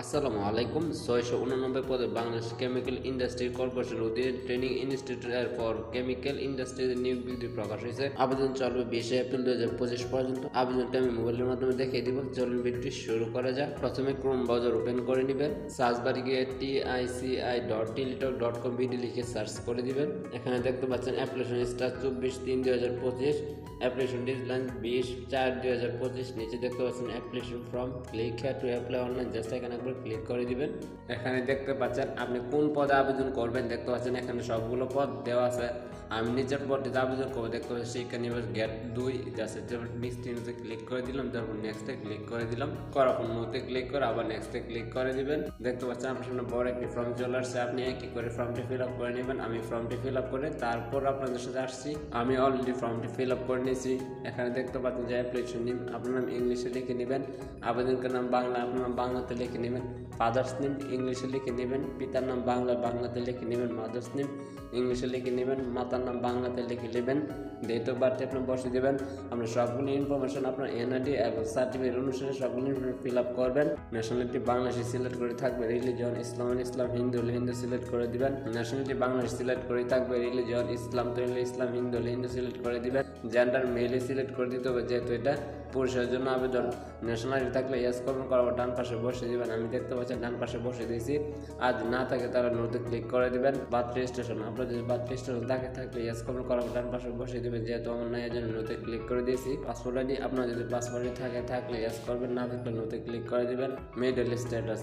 আসসালামু আলাইকুম। ছয়শো উননব্বই পদে বাংলাদেশ কেমিক্যাল ইন্ডাস্ট্রি কর্পোরেশন অধীনে ট্রেনিং ইনস্টিটিউট ফর কেমিক্যাল ইন্ডাস্ট্রিতে নিয়োগ বিজ্ঞপ্তি প্রকাশ হয়েছে। আবেদন চলবে বিশে এপ্রিল দু হাজার পঁচিশ পর্যন্ত। আবেদনটা আমি মোবাইলের মাধ্যমে দেখিয়ে দিব। চলুন ভিডিওটি শুরু করা যাক। প্রথমে ক্রোম ব্রাউজার ওপেন করে নেবেন। সার্চ বারে গিয়ে T I C I dot Teletalk dot com video লিখে সার্চ করে দিবেন। এখানে দেখতে পাচ্ছেন অ্যাপ্লিকেশন স্টার চব্বিশ তিন দুই হাজার পঁচিশ অ্যাপ্লিকেশন ডিজলাইন বিশ চার দুই হাজার পঁচিশ। নিচে দেখতে পাচ্ছেন অ্যাপ্লিকেশন ফর্ম ক্লিক হ্যাঁ টু অ্যাপ্লাই অনলাইন জাস্ট এখানে একবার ক্লিক করে দিবেন। এখানে দেখতে পাচ্ছেন আপনি কোন পদে আবেদন করবেন, দেখতে পাচ্ছেন এখানে সবগুলো পদ দেওয়া আছে। আমি নিজের পদটিতে আবেদন করব, দেখতে পাচ্ছি শিক্ষা নিবাস গেট দুই জাস্ট মিক্সড ইউনিটে ক্লিক করে দিলাম, তারপর নেক্সটে ক্লিক করে দিলাম। করার পর নোতে ক্লিক করে আবার নেক্সটে ক্লিক করে দিবেন। দেখতে পাচ্ছেন আপনার সামনে বড় একটি ফর্ম চলে আসছে। আপনি কি করে ফর্মটি ফিল আপ করে নেবেন। আমি ফর্মটি ফিল আপ করে তারপর আপনাদের সাথে আসছি। আমি অলরেডি ফর্মটি ফিল আপ করে নিয়েছি। এখানে দেখতে পাচ্ছেন যে অ্যাপ্লিকেশন নিন আপনার নাম ইংলিশে লিখে নেবেন। আবেদনকার নাম বাংলা, আপনার নাম বাংলাতে লিখে নেবেন। ফাদার্স নেম ইংলিশে লিখে নেবেন। পিতার নাম বাংলা বাংলাতে লিখে নেবেন। মাদার্স নেম ইংলিশে লিখে নেবেন। মাতার নাম বাংলাতে লিখে নেবেন। ডেট অফ বার্থ আপনি বসে দেবেন। আপনি সবগুলো ইনফরমেশন আপনার এনআইডি এবং সার্টিফিকেট অনুসারে সবগুলো ফিল আপ করবেন। ন্যাশনালিটি বাংলাদেশি সিলেক্ট করে থাকবে। রিলিজন ইসলাম ইসলাম হিন্দু হলে হিন্দু সিলেক্ট করে দিবেন। ন্যাশনালিটি বাংলাদেশ সিলেক্ট করে থাকবে। রিলিজন ইসলাম তো ইসলাম হিন্দু হলে হিন্দু সিলেক্ট করে দিবেন। জেন্ডার মেলে সিলেক্ট করে দিতে হবে যেহেতু এটা। পুরুষের জন্য আবেদন। ন্যাশনালিটি থাকলে ইয়েস করবেন, করাবো, ডান পাশে বসে দিবেন। আমি দেখতে পাচ্ছি ডান পাশে বসে দিয়েছি। আজ না থাকে তারা নোটে ক্লিক করে দিবেন। বার্থ রেজিস্ট্রেশন আপনার যদি বার্থ রেজিস্ট্রেশন থাকে, থাকলে ইয়েস করবেন, করাবো, ডান পাশে বসে দিবেন। যেহেতু আমার নাই জন্য নোটে ক্লিক করে দিয়েছি। পাসপোর্ট আইডি আপনার যদি পাসপোর্ট থাকে, থাকলে ইয়েস করবেন, না থাকলে নোটে ক্লিক করে দিবেন। মেডেল স্ট্যাটাস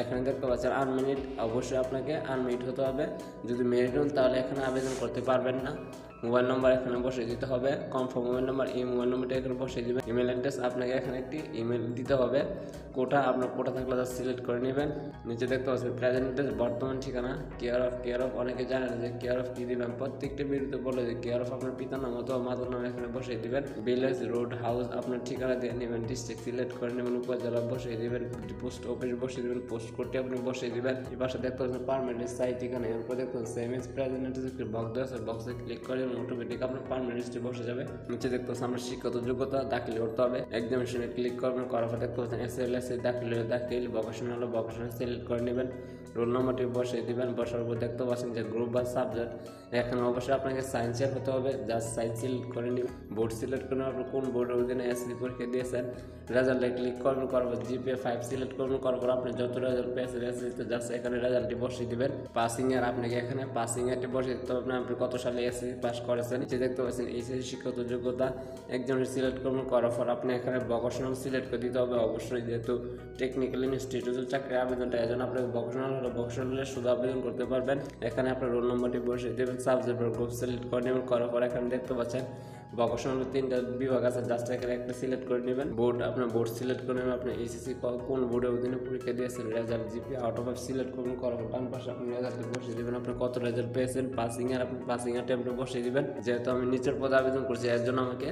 এখানে দেখতে পাচ্ছেন আনমিনিট অবশ্যই আপনাকে আনমিনিট হতে হবে। যদি মেরিট হন, তাহলে এখানে আবেদন করতে পারবেন না। মোবাইল নম্বর এখানে বসিয়ে দিতে হবে। কনফার্ম মোবাইল নাম্বার, এই মোবাইল নম্বরটা এখানে বসিয়ে দেবেন। ইমেল অ্যাড্রেস আপনাকে এখানে একটি ইমেল দিতে হবে। কোটা আপনার কোটা থাকলে তা সিলেক্ট করে নেবেন। নিচে দেখতে পাচ্ছেন প্রেজেন্ট অ্যাড্রেস বর্তমান ঠিকানা কেয়ার অফ কেয়ার অফ অনেকে জানেন যে কেয়ার অফ কী দিবেন। প্রত্যেকটা বিরুদ্ধে বলে যে কেয়ার অফ আপনার পিতার নাম অথবা মাতার নাম এখানে বসিয়ে দিবেন। ভিলেজ রোড হাউস আপনার ঠিকানা দিয়ে নেবেন। ডিস্ট্রিক্ট সিলেক্ট করে নেবেন, উপজেলা বসিয়ে দিবেন। পোস্ট অফিস বসিয়ে দিবেন পোস্ট কোর্টে আপনি বসিয়ে দেবেন। এই পাশে দেখতে পাচ্ছেন পারমানেন্ট সাইট ঠিকানা এরপর দেখতে পাচ্ছেন সেম এস প্রেজেন্ট অ্যাড্রেস একটি বক্স আছে। বক্সে ক্লিক করে অটোমেটিক আপনার পারমানেন্ট লিস্টে বসে যাবে। নিচে দেখতে পাচ্ছেন আমরা শিক্ষত যোগ্যতা, দাখিল করতে হবে। এক্সামিনেশনে ক্লিক করবেন, করার পর দেখতে পাচ্ছেন এস এল এস দাখিল হলে দাখিল ভোকেশনাল হলে ভোকেশনাল সিলেক্ট করে নেবেন। রোল নম্বরটি বসিয়ে দিবেন, বসার পর দেখতে পাচ্ছেন যে গ্রুপ বা সাবজেক্ট এখানে অবশ্যই আপনাকে সায়েন্সের হতে হবে। জাস্ট সায়েন্স সিলেক্ট করে নেবেন বোর্ড সিলেক্ট করে আপনি কোন বোর্ডের অধীনে এসএসসি পরীক্ষা দিয়েছেন রেজাল্টে ক্লিক করবেন, করার পর জিপিএ ফাইভ সিলেক্ট করবেন পর আপনি যত রেজাল্ট পেয়েছেন এসএসসিতে জাস্ট এখানে রেজাল্টটি বসিয়ে দেবেন। পাসিং এর আপনাকে এখানে পাসিং এরটি বসিয়ে দিতে হবে। আপনি কত সালে এসএসসি পাস করেছেন যে দেখতে পাচ্ছেন এইচএসসি শিক্ষাগত যোগ্যতা একজনের সিলেক্ট করবেন করার পর আপনি এখানে ভোকেশনাল সিলেক্ট করে দিতে হবে। অবশ্যই যেহেতু টেকনিক্যাল ইনস্টিটিউটের চাকরি আবেদনটা এজন্য আপনাকে ভোকেশনাল হলে ভকেশনালে শুধু আবেদন করতে পারবেন। এখানে আপনার রোল নম্বরটি বসে দেবেন সাবজেক্ট গ্রুপ সিলেক্ট করে নেবেন, করার পর এখানে দেখতে পাচ্ছেন ভোকেশনাল তিনটা বিভাগ আছে জাস্ট এখানে একটা সিলেক্ট করে নেবেন। বোর্ড আপনার বোর্ড সিলেক্ট করে নেবেন, আপনি এসএসসি কোন বোর্ডের অধীনে পরীক্ষা দিয়েছেন result GP out of select করবেন, করার ডান পাশে আপনি রেজাল্ট বসিয়ে দেবেন, আপনি কত রেজাল্ট পেয়েছেন পাসিং এর, আপনি পাসিং এর টেম্পে বসিয়ে দিবেন। যেহেতু আমি নিচের পদে আবেদন করছি, এর জন্য আমাকে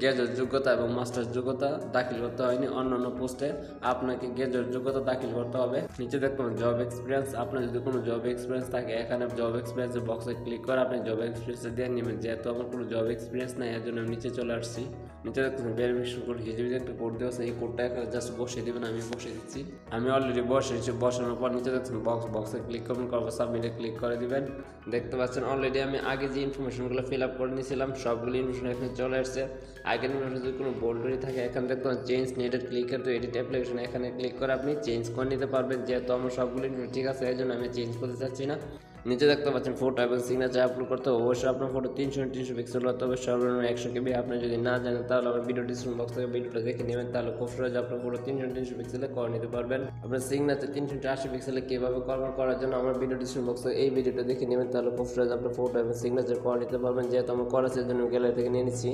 গ্যাজেট যোগ্যতা এবং মাস্টার্স যোগ্যতা দাখিল করতে হয়নি, অন্যান্য পোস্টে আপনাকে গ্যাজেট যোগ্যতা দাখিল করতে হবে। নিচে দেখুন জব এক্সপিরিয়েন্স আপনার যদি কোনো জব এক্সপিরিয়েন্স থাকে, এখানে জব এক্সপিরিয়েন্সের বক্সে ক্লিক করে আপনি জব এক্সপিরিয়েন্স দিয়ে নেবেন। যেহেতু আমার কোনো জব এক্সপিরিয়েন্স নাই এর জন্য আমি নিচে চলে আসছি। নিচে দেখুন ভেরিফিকেশন কোড যে একটা কোড দেওয়া আছে। এই কোডটা এখানে জাস্ট বসিয়ে দেবেন, আমি বসিয়ে দিচ্ছি। আমি অলরেডি বসেছি বসানোর পর নিচে দেখছেন বক্স বক্সে ক্লিক করবেন করব সাবমিটে ক্লিক করে দিবেন। দেখতে পাচ্ছেন অলরেডি আমি আগে যে ইনফরমেশনগুলো ফিল আপ করে নিয়েছিলাম, সবগুলো ইনফরমেশন এখানে চলে আসছে। আগের ইনফরমেশন যদি কোনো বোল্ডারি থাকে, এখানে পাচ্ছেন চেঞ্জ নেটেড ক্লিকের তো এডিট অ্যাপ্লিকেশন এখানে ক্লিক করে আপনি চেঞ্জ করে নিতে পারবেন। যেহেতু আমার সবগুলো ঠিক আছে এই জন্য আমি চেঞ্জ করতে চাচ্ছি না। নিচে দেখতে পাচ্ছেন ফটো এবং সিগনেচার আপলোড করতে অবশ্যই আপনার ফটো তিনশো তিনশো পিক্সেল হতে হবে। সর্বনিম্ন একশো কেবি আপনি যদি না জানেন, তাহলে আমার ভিডিও ডিসক্রিপশন বক্স থেকে ভিডিওটা দেখে নেবেন। তাহলে খুব সহজে আপনার ফটো তিনশো তিনশো পিক্সেলে করে নিতে পারবেন। আপনার সিগনেচার তিনশো চারশো পিক্সেলে কীভাবে করবেন করার জন্য আমার ভিডিও ডিসক্রিপশন বক্স এই ভিডিওটা দেখে নেবেন। তাহলে খুব সহজে আপনার ফটো এবং সিগনেচার করে নিতে পারবেন। যেহেতু আমার করার জন্য গ্যালারি থেকে নিয়ে নিচ্ছি।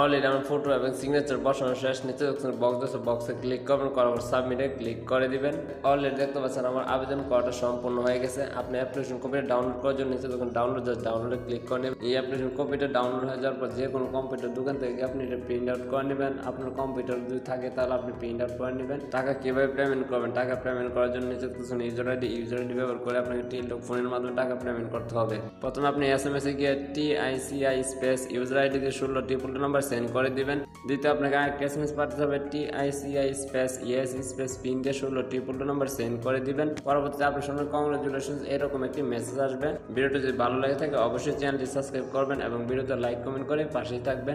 অলরেডি আমার ফটো এবং সিগনেচার বসানো শেষ। নিচে দেখছেন বক্স আছে। বক্সে ক্লিক করবেন। করার পর সাবমিটে ক্লিক করে দিবেন। অলরেডি দেখতে পাচ্ছেন আমার আবেদন করাটা সম্পূর্ণ হয়ে গেছে। আপনি অ্যাপ্লিকেশন কপি ডাউনলোড করার জন্য নিচে যখন ডাউনলোড জাস্ট ডাউনলোডে ক্লিক করে নেবেন। এই অ্যাপ্লিকেশন কম্পিউটার ডাউনলোড হয়ে যাওয়ার পর যে কোনো কম্পিউটার দোকান থেকে আপনি এটা প্রিন্ট আউট করে নেবেন। আপনার কম্পিউটার যদি থাকে তাহলে আপনি প্রিন্ট আউট করে নেবেন। টাকা কীভাবে পেমেন্ট করবেন? টাকা পেমেন্ট করার জন্য নিচে কিছু ইউজার আইডি ইউজার আইডি ব্যবহার করে আপনাকে টিকটক ফোনের মাধ্যমে টাকা পেমেন্ট করতে হবে। প্রথমে আপনি এস এম এস এ গিয়ে T ICI space user ID দিয়ে ষোলো ট্রিপল নাম্বার সেন্ড করে দিবেন। দ্বিতীয় আপনাকে আরেকটা এস এম এস পাঠাতে হবে T ICI space ES space PIN দিয়ে ষোলো ট্রিপল নাম্বার সেন্ড করে দিবেন। পরবর্তীতে আপনার সঙ্গে কংগ্রেচুলেশন এরকম একটি মেসেজ আসবে। ভিডিওটি যদি ভালো লাগে থাকে, অবশ্যই চ্যানেলটি সাবস্ক্রাইব করবেন এবং ভিডিওতে লাইক কমেন্ট করে পাশেই থাকবেন।